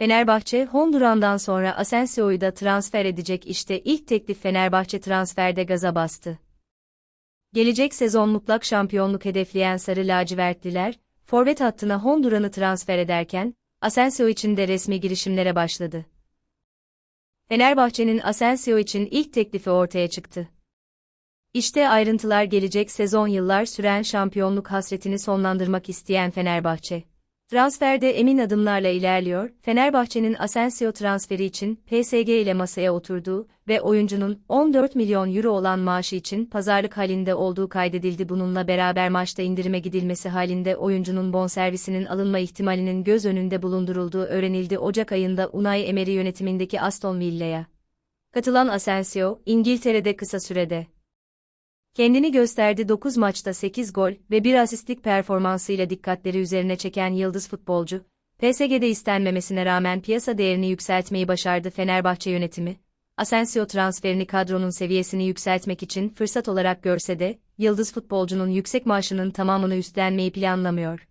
Fenerbahçe, Honduran'dan sonra Asensio'yu da transfer edecek işte ilk teklif Fenerbahçe transferde gaza bastı. Gelecek sezon mutlak şampiyonluk hedefleyen Sarı Lacivertliler, forvet hattına Honduran'ı transfer ederken, Asensio için de resmi girişimlere başladı. Fenerbahçe'nin Asensio için ilk teklifi ortaya çıktı. İşte ayrıntılar gelecek sezon yıllar süren şampiyonluk hasretini sonlandırmak isteyen Fenerbahçe. Transferde emin adımlarla ilerliyor, Fenerbahçe'nin Asensio transferi için PSG ile masaya oturduğu ve oyuncunun 14 milyon euro olan maaşı için pazarlık halinde olduğu kaydedildi. Bununla beraber maçta indirime gidilmesi halinde oyuncunun bonservisinin alınma ihtimalinin göz önünde bulundurulduğu öğrenildi. Ocak ayında Unai Emery yönetimindeki Aston Villa'ya katılan Asensio, İngiltere'de kısa sürede Kendini gösterdi 9 maçta 8 gol ve bir asistlik performansıyla dikkatleri üzerine çeken yıldız futbolcu, PSG'de istenmemesine rağmen piyasa değerini yükseltmeyi başardı Fenerbahçe yönetimi. Asensio transferini kadronun seviyesini yükseltmek için fırsat olarak görse de, yıldız futbolcunun yüksek maaşının tamamını üstlenmeyi planlamıyor.